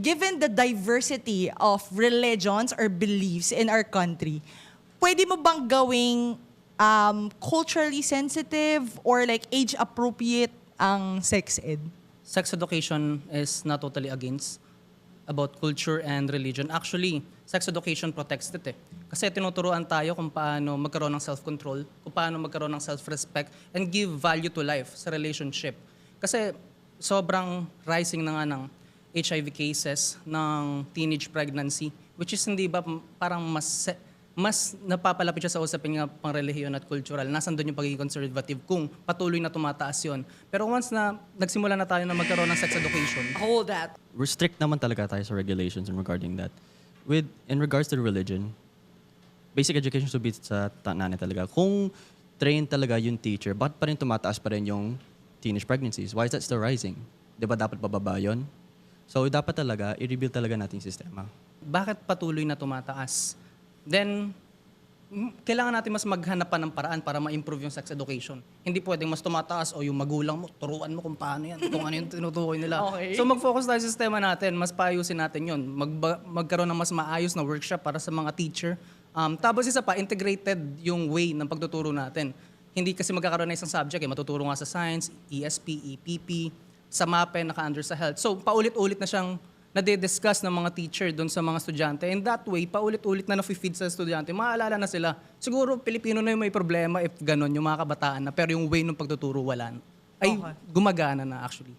given the diversity of religions or beliefs in our country, pwede mo bang gawing um, culturally sensitive or like age-appropriate ang sex ed? sex education is not totally against about culture and religion. Actually, sex education protects it eh. Kasi tinuturuan tayo kung paano magkaroon ng self-control, kung paano magkaroon ng self-respect, and give value to life sa relationship. Kasi sobrang rising na nga ng HIV cases, ng teenage pregnancy, which is hindi ba parang mas mas napapalapit siya sa usapin nga pang relihiyon at cultural. Nasaan doon yung pagiging conservative kung patuloy na tumataas yun. Pero once na nagsimula na tayo na magkaroon ng sex education, Hold that. We're strict naman talaga tayo sa regulations in regarding that. With, in regards to religion, basic education should be sa ta- nanay talaga. Kung trained talaga yung teacher, bakit pa rin tumataas pa rin yung teenage pregnancies? Why is that still rising? Di ba dapat bababa yun? So dapat talaga, i-rebuild talaga natin yung sistema. bakit patuloy na tumataas? Then, kailangan natin mas maghanap pa ng paraan para ma-improve yung sex education. Hindi pwedeng mas tumataas o yung magulang mo, turuan mo kung paano yan, kung ano yung tinutukoy nila. Okay. So mag-focus tayo sa sistema natin, mas paayusin natin yun. Magba- magkaroon ng mas maayos na workshop para sa mga teacher. Um, tapos isa pa, integrated yung way ng pagtuturo natin. Hindi kasi magkakaroon na isang subject, eh. matuturo nga sa science, ESP, EPP, sa MAPE, naka-under sa health. So paulit-ulit na siyang nade-discuss ng mga teacher doon sa mga estudyante. And that way, paulit-ulit na na-feed sa estudyante, maaalala na sila. Siguro, Pilipino na yung may problema if ganon, yung mga kabataan na. Pero yung way ng pagtuturo, wala. na. Ay, Okay. gumagana na actually.